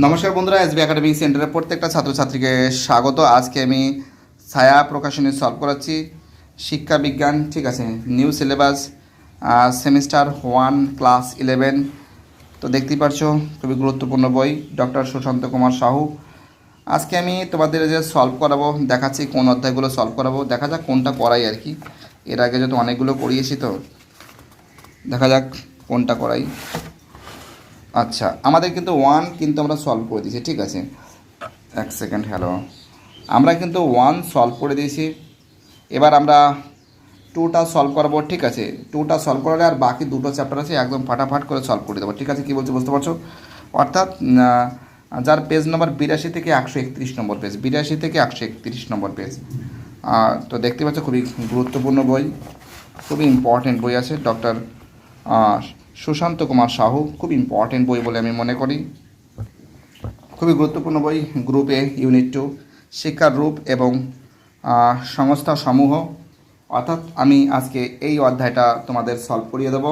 নমস্কার বন্ধুরা, SB academic সেন্টারের প্রত্যেকটা ছাত্রছাত্রীকে স্বাগত। আজকে আমি ছায়া প্রকাশনী সলভ করাচ্ছি। শিক্ষা বিজ্ঞান, ঠিক আছে new syllabus semester one class eleven তো দেখতেই পারছ, খুবই গুরুত্বপূর্ণ বই ডক্টর সুশান্ত কুমার সাহু। আজকে আমি তোমাদের যে সলভ করাবো, দেখাচ্ছি কোন অধ্যায়গুলো সলভ করাবো। দেখা যাক কোনটা করাই আর কি। এর আগে যেহেতু অনেকগুলো করিয়েছি তো, দেখা যাক কোনটা করাই। আচ্ছা আমাদের কিন্তু ওয়ান কিন্তু আমরা সলভ করে দিয়েছি, ঠিক আছে? এক সেকেন্ড হ্যালো আমরা কিন্তু ওয়ান সলভ করে দিয়েছি। এবার আমরা টুটা সলভ করব, ঠিক আছে? টুটা সলভ করালে আর বাকি দুটো চ্যাপ্টার আছে, একদম ফাটাফাট করে সলভ করে দেবো, ঠিক আছে? কী বলছি বুঝতে পারছ? অর্থাৎ যার পেজ নম্বর বিরাশি থেকে একশো একত্রিশ নম্বর পেজ বিরাশি থেকে একশো একত্রিশ নম্বর পেজ তো দেখতে পাচ্ছ খুবই গুরুত্বপূর্ণ বই, খুবই ইম্পর্টেন্ট বই আছে ডক্টর সুশান্ত কুমার সাহু, খুব ইম্পর্টেন্ট বই বলে আমি মনে করি। খুবই গুরুত্বপূর্ণ বই গ্রুপ এ ইউনিট টু শিক্ষার রূপ এবং সংস্থা সমূহ। অর্থাৎ আমি আজকে এই অধ্যায়টা তোমাদের সলভ করিয়ে দেবো।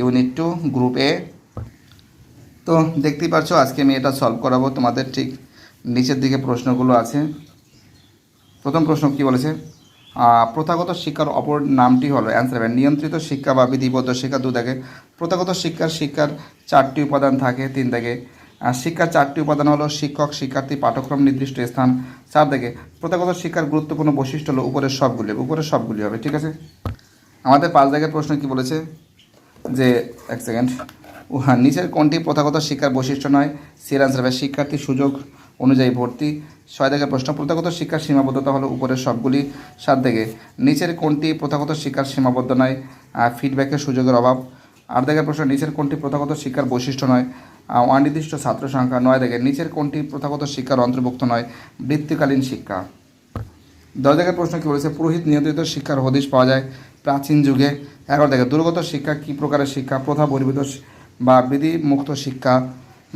ইউনিট টু গ্রুপ এ তো দেখতেই পাচ্ছ আজকে আমি এটা সলভ করাবো। তোমাদের ঠিক নিচের দিকে প্রশ্নগুলো আছে। প্রথম প্রশ্ন কি বলেছে? প্রথাগত শিক্ষার অপর নামটি হলো অ্যান্সার হবে। নিয়ন্ত্রিত শিক্ষা বা বিধিবদ্ধ শিক্ষা দু দেখে প্রথাগত শিক্ষার শিক্ষার চারটি উপাদান থাকে তিন আর শিক্ষার চারটি উপাদান হলো শিক্ষক, শিক্ষার্থী, পাঠ্যক্রম নির্দিষ্ট স্থান চার দেখে প্রথাগত শিক্ষার গুরুত্বপূর্ণ বৈশিষ্ট্য হলো উপরের সবগুলি উপরের সবগুলি হবে, ঠিক আছে? আমাদের পাঁচ দাগের প্রশ্ন কি বলেছে? যে, এক সেকেন্ড নিচের কোনটি প্রথাগত শিক্ষার বৈশিষ্ট্য নয়? সির আনসার হবে, শিক্ষার্থী সুযোগ অনুযায়ী ভর্তি। ছয় থেকে প্রশ্ন, প্রথাগত শিক্ষার সীমাবদ্ধতা হলো উপরের সবগুলি। সাত থেকে নিচের কোনটি প্রথাগত শিক্ষার সীমাবদ্ধ নয়? ফিডব্যাকের সুযোগের অভাব। আট থেকে প্রশ্ন, নিচের কোনটি প্রথাগত শিক্ষার বৈশিষ্ট্য নয়? অনির্দিষ্ট ছাত্র সংখ্যা। নয় থেকে নিচের কোনটি প্রথাগত শিক্ষার অন্তর্ভুক্ত নয়? বৃত্তিকালীন শিক্ষা। দশ জায়গার প্রশ্ন কী বলেছে? পুরোহিত নিয়ন্ত্রিত শিক্ষার হদিশ পাওয়া যায় প্রাচীন যুগে। এগারো থেকে দুর্গত শিক্ষা কী প্রকারের শিক্ষা? প্রথা, বহির্ভূত বা বিধি মুক্ত শিক্ষা।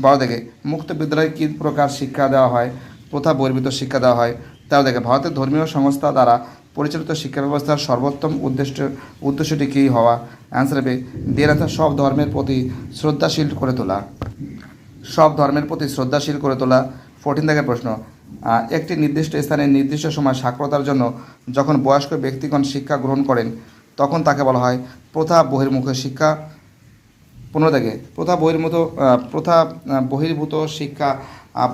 বারো থেকে মুক্ত বিদ্যালয়ে কী প্রকার শিক্ষা দেওয়া হয়? প্রথা বর্বিত শিক্ষা দেওয়া হয়। তেরো দেখে, ভারতের ধর্মীয় সংস্থা দ্বারা পরিচালিত শিক্ষা ব্যবস্থার সর্বোত্তম উদ্দেশ্য, উদ্দেশ্যটি কী হওয়া? অ্যান্সার হবে আনসার সব ধর্মের প্রতি শ্রদ্ধাশীল করে তোলা। সব ধর্মের প্রতি শ্রদ্ধাশীল করে তোলা। ফোরটিন থেকে প্রশ্ন একটি নির্দিষ্ট স্থানে নির্দিষ্ট সময় সাক্ষরতার জন্য যখন বয়স্ক ব্যক্তিগণ শিক্ষা গ্রহণ করেন, তখন তাকে বলা হয় প্রথা বহির্মুখ শিক্ষা। পনেরো থেকে প্রথা বহির্ভূত প্রথা বহির্ভূত শিক্ষা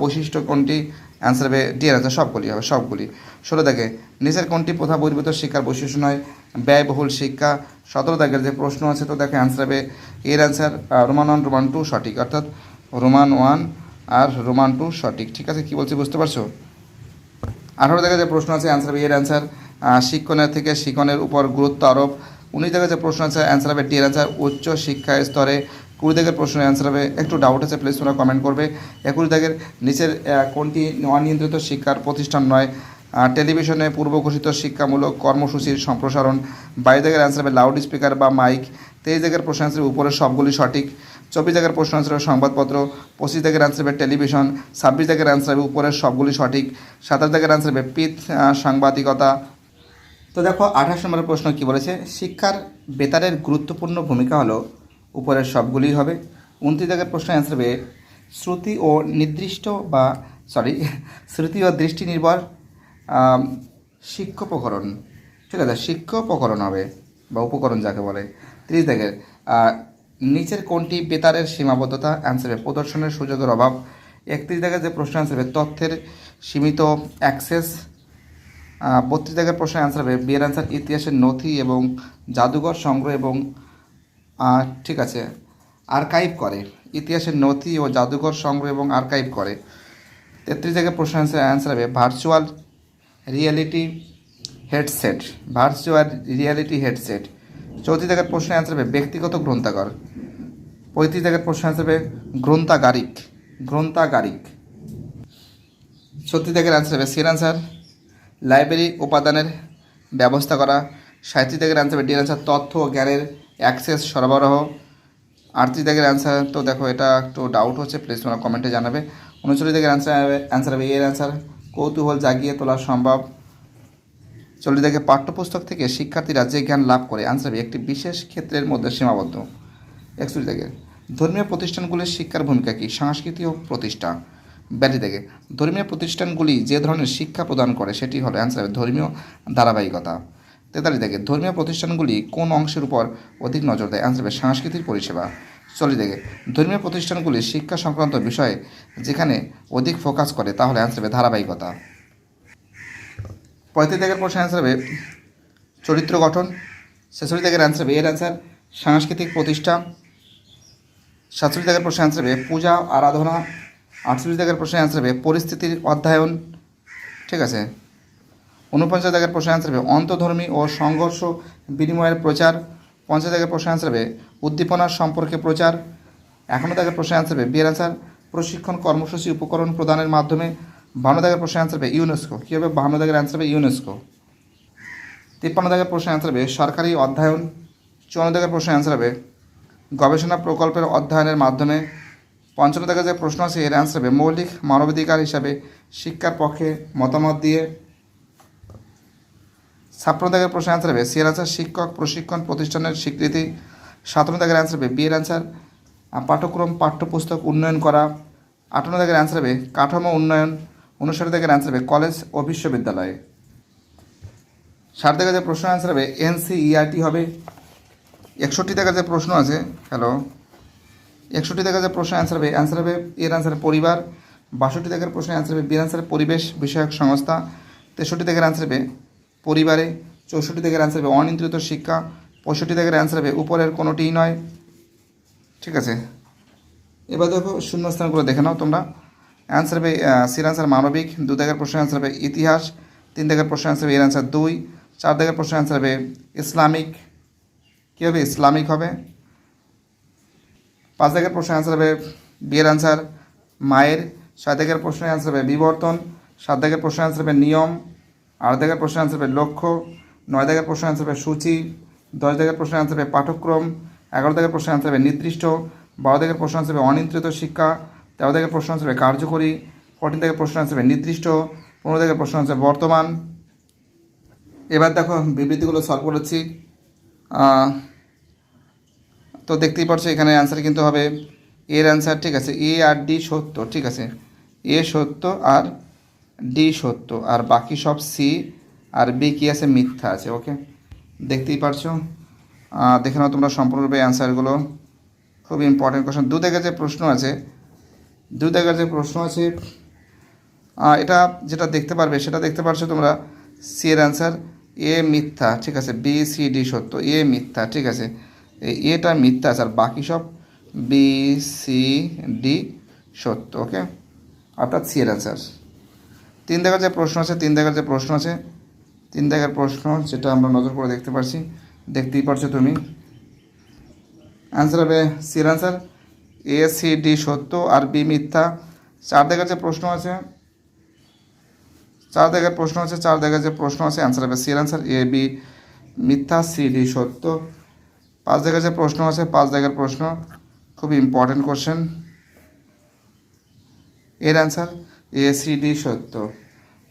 বৈশিষ্ট্য কোনটি? অ্যান্সার হবে ডি answer, সবগুলি হবে, সবগুলি। ষোলো থেকে নিচের কোনটি প্রথা বহির্ভূত শিক্ষার বৈশিষ্ট্য নয়? ব্যয়বহুল শিক্ষা। সতেরো দাগের যে প্রশ্ন আছে, তো দেখে অ্যান্সার হবে এর answer Roman one Roman two সঠিক, অর্থাৎ রোমান ওয়ান আর রোমান টু সঠিক। ঠিক আছে, কী বলছি বুঝতে পারছ? আঠারো থেকে যে প্রশ্ন আছে অ্যান্সার হবে এর অ্যান্সার শিক্ষণের থেকে শিক্ষণের উপর গুরুত্ব আরোপ। উনিশ থেকে যে প্রশ্ন আছে অ্যান্সার হবে ডি অ্যান্সার উচ্চ শিক্ষা স্তরে কুড়ি থেকে প্রশ্ন অ্যান্সার হবে। একটু ডাউট আছে প্লিজ তোমরা কমেন্ট করবে। একুশ থেকে নিচের কোনটি অনিয়ন্ত্রিত শিক্ষার প্রতিষ্ঠান নয়? টেলিভিশনে পূর্ব ঘোষিত শিক্ষামূলক কর্মসূচির সম্প্রসারণ। বাইশ জায়গার অ্যান্সার হবে লাউড স্পিকার বা মাইক তেইশ জায়গার প্রশ্ন অ্যান্সার উপরের সবগুলি সঠিক। চব্বিশ জায়গার প্রশ্ন অ্যান্সার হবে সংবাদপত্র। পঁচিশ জায়গার অ্যান্সার হবে টেলিভিশন। ছাব্বিশ জায়গার অ্যান্সার হবে উপরের সবগুলি সঠিক। সাতাশ জায়গার অ্যান্সার হবে পিথ সাংবাদিকতা। তো দেখো, আঠাশ নম্বরের প্রশ্ন কি বলেছে? শিক্ষার বেতারের গুরুত্বপূর্ণ ভূমিকা হলো উপরের সবগুলি হবে। উনত্রিশ জায়গার প্রশ্ন অ্যান্সার হবে, শ্রুতি ও নির্দিষ্ট বা সরি শ্রুতি ও দৃষ্টি নির্ভর শিক্ষোপকরণ। ঠিক আছে, শিক্ষোপকরণ হবে, বা উপকরণ যাকে বলে। ত্রিশ দাগের নিচের কোনটি বেতারের সীমাবদ্ধতা? অ্যান্সার হবে, প্রদর্শনের সুযোগের অভাব। একত্রিশ দাগের যে প্রশ্ন অ্যান্সার হবে, তথ্যের সীমিত অ্যাক্সেস বত্রিশ জায়গার প্রশ্নের অ্যান্সার হবে। বিয়ের অ্যান্সার ইতিহাসের নথি এবং জাদুঘর সংগ্রহ এবং ঠিক আছে আর্কাইভ করে। ইতিহাসের নথি ও জাদুঘর সংগ্রহ এবং আর্কাইভ করে। তেত্রিশ জায়গায় প্রশ্ন অ্যান্সার অ্যান্সার হবে virtual reality headset virtual reality headset চৌত্রিশ জায়গার প্রশ্ন অ্যান্সার হবে ব্যক্তিগত গ্রন্থাগার। পঁয়ত্রিশ জায়গার প্রশ্ন অ্যান্সার হবে গ্রন্থাগারিক। গ্রন্থাগারিক। ছত্রিশ দাগের অ্যান্সার হবে সির অ্যান্সার লাইব্রেরি উপাদানের ব্যবস্থা করা, সাঁত্রিশ দাগের অ্যান্সার ডি অ্যান্সার তথ্য জ্ঞানের অ্যাক্সেস সরবরাহ। আটত্রিশ দাগের অ্যান্সার তো দেখো এটা একটু ডাউট হচ্ছে প্লিজ তোমরা কমেন্টে জানাবে। উনচল্লিশ দাগের অ্যান্সার অ্যান্সার হবে এর অ্যান্সার কৌতূহল জাগিয়ে তোলা সম্ভব। চল্লিশ দাগে পাঠ্যপুস্তক থেকে শিক্ষার্থীরা যে জ্ঞান লাভ করে অ্যান্সার হবে একটি বিশেষ ক্ষেত্রের মধ্যে সীমাবদ্ধ। একচল্লিশ দাগের ধর্মীয় প্রতিষ্ঠানগুলির শিক্ষার ভূমিকা কী? সাংস্কৃতিক প্রতিষ্ঠা। ব্যাটি থেকে। ধর্মীয় প্রতিষ্ঠানগুলি যে ধরনের শিক্ষা প্রদান করে, সেটি হলো অ্যান্সার ধর্মীয় ধারাবাহিকতা। তেতাল্লিশ থেকে, ধর্মীয় প্রতিষ্ঠানগুলি কোন অংশের উপর অধিক নজর দেয়? অ্যান্সার হবে সাংস্কৃতিক পরিষেবা। চল্লিশ থেকে, ধর্মীয় প্রতিষ্ঠানগুলি শিক্ষা সংক্রান্ত বিষয়ে যেখানে অধিক ফোকাস করে, তাহলে অ্যান্সার হবে ধারাবাহিকতা। পঁয়ত্রিশ থেকে প্রশ্ন অ্যান্সার হবে চরিত্র গঠন। ছেষট্টি থেকে অ্যান্সার হবে এর অ্যান্সার সাংস্কৃতিক প্রতিষ্ঠা সাতচল্লিশ থেকে প্রশ্ন অ্যান্সার হবে পূজা, আরাধনা। আটচল্লিশ থেকে প্রশ্ন অ্যান্সার হবে, পরিস্থিতির অধ্যয়ন, ঠিক আছে? উনপঞ্চাশ দাগের প্রশ্ন অ্যান্সার হবে, অন্তধর্মী ও সংঘর্ষ বিনিময়ের প্রচার, পঞ্চাশ দাগের প্রশ্ন অ্যান্সার হবে, উদ্দীপনার সম্পর্কে প্রচার এখনও দাগের প্রশ্ন অ্যান্সার হবে, বিয়ের অ্যান্সার প্রশিক্ষণ কর্মসূচি উপকরণ প্রদানের মাধ্যমে, বান্ন দাগের প্রশ্ন অ্যান্সার হবে ইউনেস্কো কী হবে বান্ন দাগের অ্যান্সার হবে ইউনেস্কো তিপ্পান্ন দাগের প্রশ্ন অ্যান্সার হবে, সরকারি অধ্যয়ন চুয়ান্ন দাগের প্রশ্ন অ্যান্সার হবে, গবেষণা প্রকল্পের অধ্যয়নের মাধ্যমে পঞ্চম দাগের যে প্রশ্ন আছে, এর অ্যান্সার হবে মৌলিক মানবাধিকার হিসাবে শিক্ষার পক্ষে মতামত দিয়ে। ছাপ্পান্ন দাগের প্রশ্ন অ্যান্সার হবে সিয়ের অ্যান্সার শিক্ষক প্রশিক্ষণ প্রতিষ্ঠানের স্বীকৃতি। সাতান্ন দাগের অ্যান্সার হবে বিয়ের অ্যান্সার পাঠ্যক্রম, পাঠ্যপুস্তক উন্নয়ন করা। আটান্ন দাগের অ্যান্সার হবে, কাঠামো উন্নয়ন। উনষাট দাগের অ্যান্সার হবে, কলেজ ও বিশ্ববিদ্যালয়ে। ষাট দাগের যে প্রশ্ন অ্যান্সার হবে এনসিইআরটি হবে। একষট্টি দাগের যে প্রশ্ন আছে হ্যালো একষট্টি যে প্রশ্ন অ্যান্সার হবে। অ্যান্সার হবে এর অ্যান্সার পরিবার, বাষট্টি দাগের প্রশ্ন অ্যান্সার হবে বিয়ের অ্যান্সার পরিবেশ, বিষয়ক সংস্থা, তেষট্টি দাগের অ্যান্সার হবে পরিবারে, চৌষট্টি দাগের অ্যান্সার হবে অনিয়ন্ত্রিত শিক্ষা, পঁয়ষট্টি দাগের অ্যান্সার হবে উপরের কোনোটিই নয়। ঠিক আছে? এবার দেখো শূন্যস্থানগুলো দেখে নাও তোমরা। অ্যান্সার হবে সির অ্যান্সার মানবিক, দু দাগের প্রশ্ন অ্যান্সার হবে ইতিহাস, তিন দাগের প্রশ্ন অ্যান্সার হবে এর অ্যান্সার দুই, চার দাগের প্রশ্ন অ্যান্সার হবে ইসলামিক। কী হবে? ইসলামিক হবে। পাঁচ দাগের প্রশ্ন অ্যান্সার হবে বিয়ের অ্যান্সার মায়ের ছয় দাগের প্রশ্নের অ্যান্সার হবে বিবর্তন সাত দাগের প্রশ্ন অ্যান্সার হবে নিয়ম আট দাগের প্রশ্ন অ্যান্সার হবে লক্ষ্য নয় দাগের প্রশ্ন অ্যান্সার হবে সূচি দশ দাগের প্রশ্ন অ্যান্সার হবে পাঠ্যক্রম এগারো দাগের প্রশ্ন অ্যান্সার হবে নির্দিষ্ট বারো দাগের প্রশ্ন অ্যান্সার হবে অনিয়ন্ত্রিত শিক্ষা তেরো দাগের প্রশ্ন অ্যান্সার হবে কার্যকরী ফোরটিন দাগের প্রশ্ন অ্যান্সার হবে নির্দিষ্ট পনেরো দাগের প্রশ্ন অ্যান্সার বর্তমান এবার দেখো বিবৃতিগুলো সলভ করেছি তো দেখতেই পাচ্ছ এখানে অ্যান্সার কিন্তু হবে, এর অ্যান্সার ঠিক আছে এ আর ডি সত্য, ঠিক আছে এ সত্য আর ডি সত্য, আর বাকি সব সি আর বি কি আছে, মিথ্যা আছে ওকে দেখতেই পারছ? দেখে নাও তোমরা সম্পূর্ণরূপে অ্যান্সারগুলো খুব ইম্পর্টেন্ট কোশ্চেন দু দাগের যে প্রশ্ন আছে। দু দাগের যে প্রশ্ন আছে। এটা যেটা দেখতে পারবে, সেটা দেখতে পারছ তোমরা সি এর অ্যান্সার এ মিথ্যা, ঠিক আছে বি সি ডি সত্য এ মিথ্যা, ঠিক আছে। এটা মিথ্যা আছে আর বাকি সব বি সি ডি সত্য ওকে অর্থাৎ সি এর অ্যান্সার তিন দেখার যে প্রশ্ন আছে, তিন দেখার যে প্রশ্ন আছে, তিন দেখার প্রশ্ন যেটা আমরা নজর করে দেখতে পারছি, দেখতেই পারছ তুমি। অ্যান্সার হবে সি এর অ্যান্সার এ সি ডি সত্য আর বি মিথ্যা। চার দেখার যে প্রশ্ন আছে, চার জায়গার প্রশ্ন আছে, চার জায়গায় যে প্রশ্ন আছে অ্যান্সার হবে সি এর অ্যান্সার এ বি মিথ্যা সি ডি সত্য। পাঁচ জায়গায় যে প্রশ্ন আছে, পাঁচ জায়গার প্রশ্ন, খুব ইম্পর্টেন্ট কোশ্চেন এর অ্যান্সার এ সি ডি সত্য।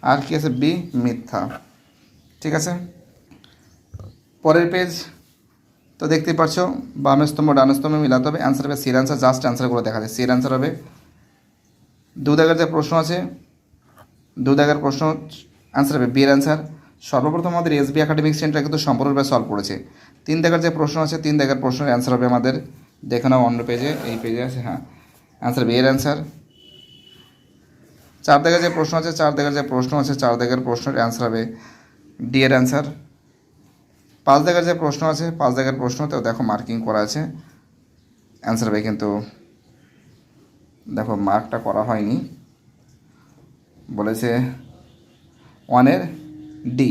আর কি আছে? বি মিথ্যা। ঠিক আছে? পরের পেজ তো দেখতেই পাচ্ছ বামের স্তম্ভ ডানের স্তম্ভ মিলাতে হবে। অ্যান্সার হবে সির অ্যান্সার জাস্ট অ্যান্সারগুলো দেখা যায় সির অ্যান্সার হবে। দু জায়গার যে প্রশ্ন আছে, দু দাগের প্রশ্ন অ্যান্সার হবে বিয়ের অ্যান্সার সর্বপ্রথম আমাদের এসবি একাডেমিক সেন্টার কিন্তু সম্পূর্ণরূপে সলভ করেছে। তিন দাগের যে প্রশ্ন আছে, তিন দাগের প্রশ্নের অ্যান্সার হবে আমাদের। দেখে নাও অন্য পেজে এই পেজে আছে হ্যাঁ। অ্যান্সার বিয়ের অ্যান্সার চার দাগের যে প্রশ্ন আছে, চার দাগের যে প্রশ্ন আছে, চার দাগের প্রশ্নের অ্যান্সার হবে ডি এর অ্যান্সার পাঁচ দাগের যে প্রশ্ন আছে, পাঁচ দাগের প্রশ্নতেও দেখো মার্কিং করা আছে। অ্যান্সার হবে কিন্তু, দেখো মার্কটা করা হয়নি। বলেছে ওয়ানের ডি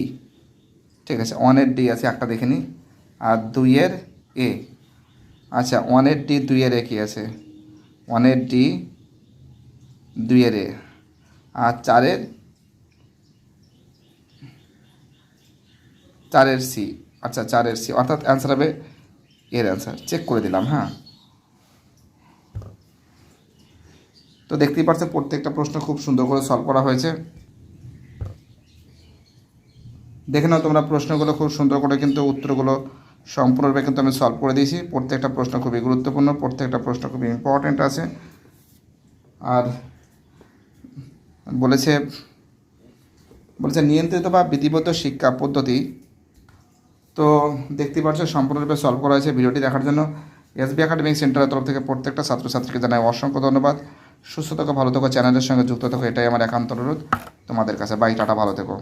ঠিক আছে ওয়ানের ডি আছে, একটা দেখে নিই আর দুইয়ের এ আচ্ছা ওয়ানের ডি দুইয়ের এ কী আছে? ওয়ানের ডি দুইয়ের এ আর চারের? চারের সি আচ্ছা চারের সি অর্থাৎ অ্যান্সার হবে এর অ্যান্সার চেক করে দিলাম হ্যাঁ। তো দেখতেই পাচ্ছ প্রত্যেকটা প্রশ্ন খুব সুন্দর করে সলভ করা হয়েছে। দেখে নাও তোমরা প্রশ্নগুলো, খুব সুন্দর করে কিন্তু উত্তরগুলো সম্পূর্ণরূপে কিন্তু আমি সলভ করে দিয়েছি। প্রত্যেকটা প্রশ্ন খুবই গুরুত্বপূর্ণ, প্রত্যেকটা প্রশ্ন খুবই ইম্পর্ট্যান্ট আছে। আর বলেছে বলেছে নিয়ন্ত্রিত বা বিধিবদ্ধ শিক্ষা পদ্ধতি। তো দেখতে পাচ্ছ, সম্পূর্ণরূপে সলভ করা হয়েছে ভিডিওটি দেখার জন্য। এসবি একাডেমিক সেন্টারের তরফ থেকে প্রত্যেকটা ছাত্রছাত্রীকে জানাই অসংখ্য ধন্যবাদ। সুস্থ থাকো, ভালো থাকো, চ্যানেলের সঙ্গে যুক্ত থাকো, এটাই আমার একান্ত অনুরোধ। তোমাদের কাছে বাই টাটা, ভালো থেকো।